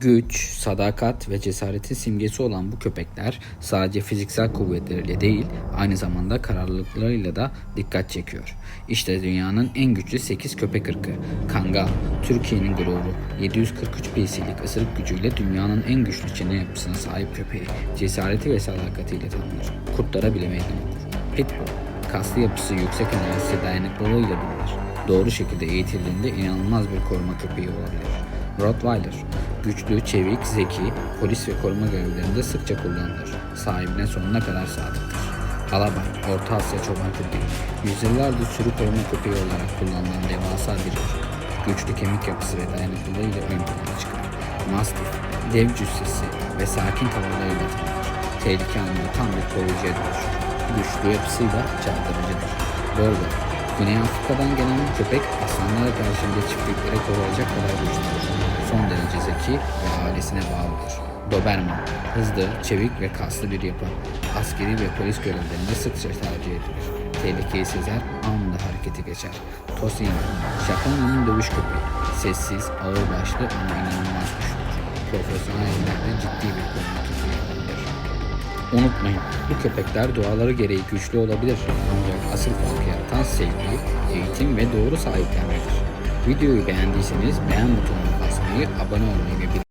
Güç, sadakat ve cesaretin simgesi olan bu köpekler sadece fiziksel kuvvetleriyle değil, aynı zamanda kararlılıklarıyla da dikkat çekiyor. İşte dünyanın en güçlü 8 köpek ırkı. Kangal, Türkiye'nin gururu, 743 PC'lik ısırık gücüyle dünyanın en güçlü çene yapısına sahip köpeği, cesareti ve sadakatiyle tanınır. Kurtlara bile meydan okur. Pitbull, kaslı yapısı yüksek enerjisi dayanıklılığıyla bilinir. Doğru şekilde eğitildiğinde inanılmaz bir koruma köpeği olabilir. Rottweiler, güçlü, çevik, zeki, polis ve koruma görevlerinde sıkça kullanılır. Sahibine sonuna kadar sadıktır. Alabay, Orta Asya çoban köpeği, yüzyıllardır sürü koruma köpeği olarak kullanılan devasa bir ırk. Güçlü kemik yapısı ve dayanıklılığıyla ön plana çıkar. Mastiff, dev cüssesi ve sakin tavırlarıyla tanınır. Tehlike anında tam bir koruyucuya dönüşür. Güçlü yapısıyla çarpıcıdır. Border, Güney Afrika'dan gelen köpek aslanlara karşı bile çiftliklere koruyacak kadar güçlüdür. Son derece zeki ve ailesine bağlıdır. Doberman, hızlı, çevik ve kaslı bir yapı. Askeri ve polis görevlerinde sıkça tercih edilir. Tehlikeyi sezer, anında harekete geçer. Tosin, Japonya'nın dövüş köpeği. Sessiz, ağırbaşlı ama inanılmaz güçlüdür. Profesyonel ciddi bir köpeği olabilir. Unutmayın, bu köpekler doğaları gereği güçlü olabilir ancak asıl farkı yaratan sevgi, eğitim ve doğru sahiplenmedir. Videoyu beğendiyseniz beğen butonuna basmayı, abone olmayı ve